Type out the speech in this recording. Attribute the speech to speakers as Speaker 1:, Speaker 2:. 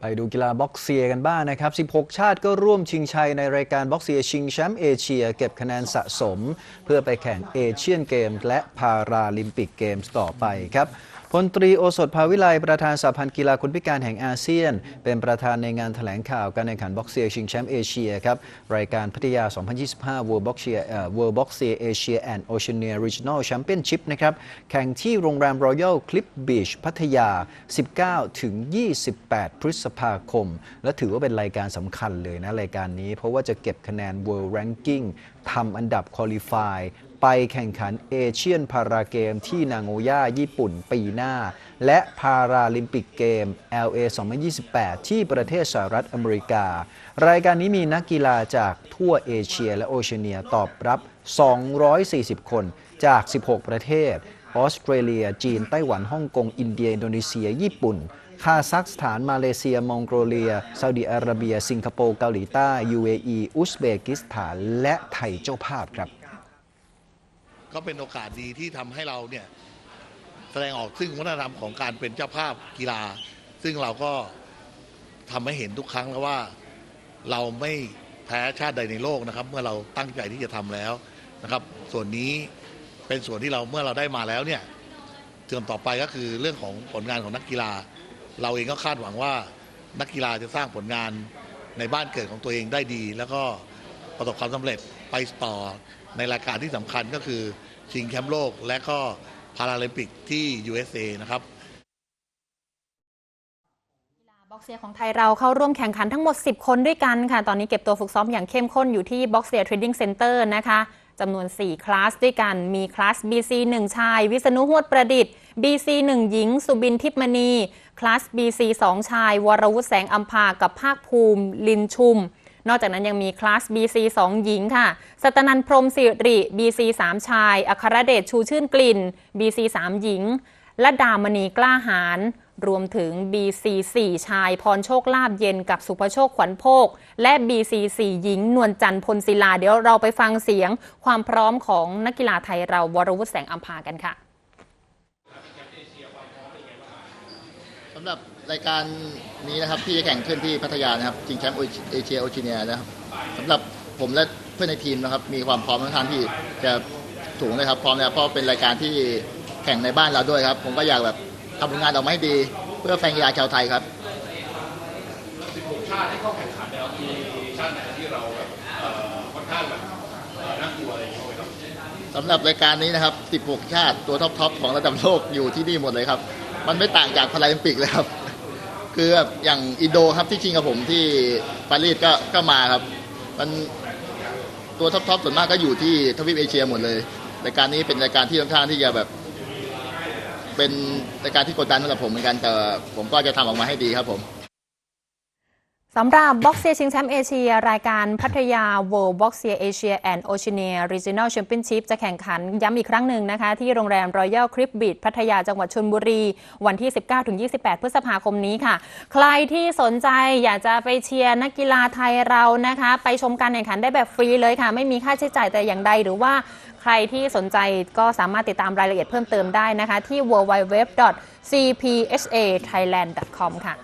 Speaker 1: ไปดูกีฬาบ็อกเซียกันบ้างนะครับ 16 ชาติก็ร่วมชิงชัยในรายการบ็อกเซียชิงแชมป์เอเชีย เก็บคะแนนสะสม เพื่อไปแข่งเอเชียนเกมส์และพาราลิมปิกเกมส์ต่อไปครับพลตรีโอสถภาวิไลประธานสหพันธ์กีฬาคนพิการแห่งอาเซียน เป็นประธานในงานแถลงข่าวการแข่งขันบ็อกเซียชิงแชมป์เอเชียครับรายการพัทยา 2025 World Boxia เอ่อ World Boxia Asia and Oceania Regional Championship นะครับแข่งที่โรงแรม Royal Cliff Beach พัทยา 19 ถึง 28 พฤษภาคม และถือว่าเป็นรายการสำคัญเลยนะ รายการนี้เพราะว่าจะเก็บคะแนน World Ranking ทำอันดับ Qualify ไปแข่งขันเอเชียนพาราเกมที่นางโอย่าญี่ปุ่นปีหน้า และพาราลิมปิกเกม LA 2028 ที่ประเทศสหรัฐอเมริกา รายการนี้มีนักกีฬาจากทั่วเอเชียและโอเชียเนียตอบรับ 240 คนจาก 16 ประเทศ ออสเตรเลีย จีน ไต้หวัน ฮ่องกง อินเดีย อินโดนีเซีย ญี่ปุ่น คาซัคสถาน มาเลเซีย มองโกเลีย ซาอุดิอาระเบีย สิงคโปร์ เกาหลีใต้ UAE อุซเบกิสถาน และไทยเจ้าภาพครับ
Speaker 2: ก็เป็นโอกาสดีที่ทำให้เราเนี่ยแสดงออกซึ่งวัฒนธรรมของการเป็นเจ้าภาพกีฬา ซึ่งเราก็ทำให้เห็นทุกครั้งแล้วว่าเราไม่แพ้ชาติใดในโลกนะครับ เมื่อเราตั้งใจที่จะทำแล้วนะครับ ส่วนนี้เป็นส่วนที่เราเมื่อเราได้มาแล้วเนี่ยเทอมต่อไปก็คือเรื่องของผลงานของนักกีฬา เราเองก็คาดหวังว่านักกีฬาจะสร้างผลงานในบ้านเกิดของตัวเองได้ดี แล้วก็ประสบความสำเร็จ ไปต่อในรายการที่สำคัญก็คือชิงแชมป์โลกและก็พาราลิมปิกที่ USA นะครับ
Speaker 3: บ็อกเซียของไทยเราเข้าร่วมแข่งขันทั้งหมด 10 คนด้วยกันค่ะ ตอนนี้เก็บตัวฝึกซ้อมอย่างเข้มข้นอยู่ที่ b o x เซีย Trading Center นะคะจำนวน 4 คลาสด้วยกัน มีคลาส BC 1 ชาย วิษณุหวดประดิษฐ์ BC 1 หญิง สุบินทิพมณี คลาส BC 2 ชาย วรวุฒิแสงอัมพากับภาคภูมิ ลินชุม นอกจากนั้นยังมีคลาส BC 2 หญิงค่ะสตนันพรมสิริ BC 3 ชาย อัครเดชชูชื่นกลิ่น BC 3 หญิงและดามณีกล้าหาร รวมถึง BC 4 ชาย พรโชคลาบเย็นกับสุภโชคขวัญโภคและ BC 4 หญิง นวลจันทร์พลศิลา เดี๋ยวเราไปฟังเสียงความพร้อมของนักกีฬาไทยเราวรวุฒิแสงอัมพากันค่ะำ
Speaker 4: หรับรายการนี้นะครับที่จะแข่งขึ้นที่พัทยานะครับชิงแชมป์เอเชียโอเชียเนียนะครับสำหรับผมและเพื่อนในทีมนะครับ มีความพร้อมทั้งทางที่จะถูงเลยครับพร้อมแล้วเพราะเป็นรายการที่แข่งในบ้านเราด้วยครับ ผมก็อยากแบบทำผลงานออกมาให้ดี เพื่อแฟนกีฬาชาวไทยครับ
Speaker 5: ชาติที่เข้าแข่งขันแล้วมีชาติไหนที่เราแบบเอ่อค่อนข้างแบบเอ่อน่ากลัวอะไรอย่างเงี้ยไหมครับ
Speaker 4: สำหรับรายการนี้นะครับ 16 ชาติตัวท็อปๆของระดับโลกอยู่ที่นี่หมดเลยครับ มันไม่ต่างจากพาราลิมปิกเลยครับ คือแบบอย่างอินโดครับที่ชิงกับผมที่ปารีสก็ก็มาครับ มันตัวท็อปๆส่วนมากก็อยู่ที่ทวีปเอเชียหมดเลยรายการนี้เป็นรายการที่ค่อนข้างที่จะแบบ เป็นรายการที่กดดันสำหรับผมเหมือนกันแต่ผมก็จะทำออกมาให้ดีครับผม
Speaker 3: สำหรับบ็อกเซียชิงแชมป์เอเชีย รายการพัทยา World Boxia Asia and Oceania Regional Championship จะแข่งขันย้ำอีกครั้งหนึ่งนะคะ ที่โรงแรม Royal Cliff Beach พัทยาจังหวัดชลบุรี วันที่ 19-28 พฤษภาคมนี้ค่ะ ใครที่สนใจอยากจะไปเชียร์นักกีฬาไทยเรานะคะ ไปชมการแข่งขันได้แบบฟรีเลยค่ะ ไม่มีค่าใช้จ่ายแต่อย่างใดหรือว่าใครที่สนใจก็สามารถติดตามรายละเอียดเพิ่มเติมได้นะคะ ที่ www.cphathailand.com ค่ะ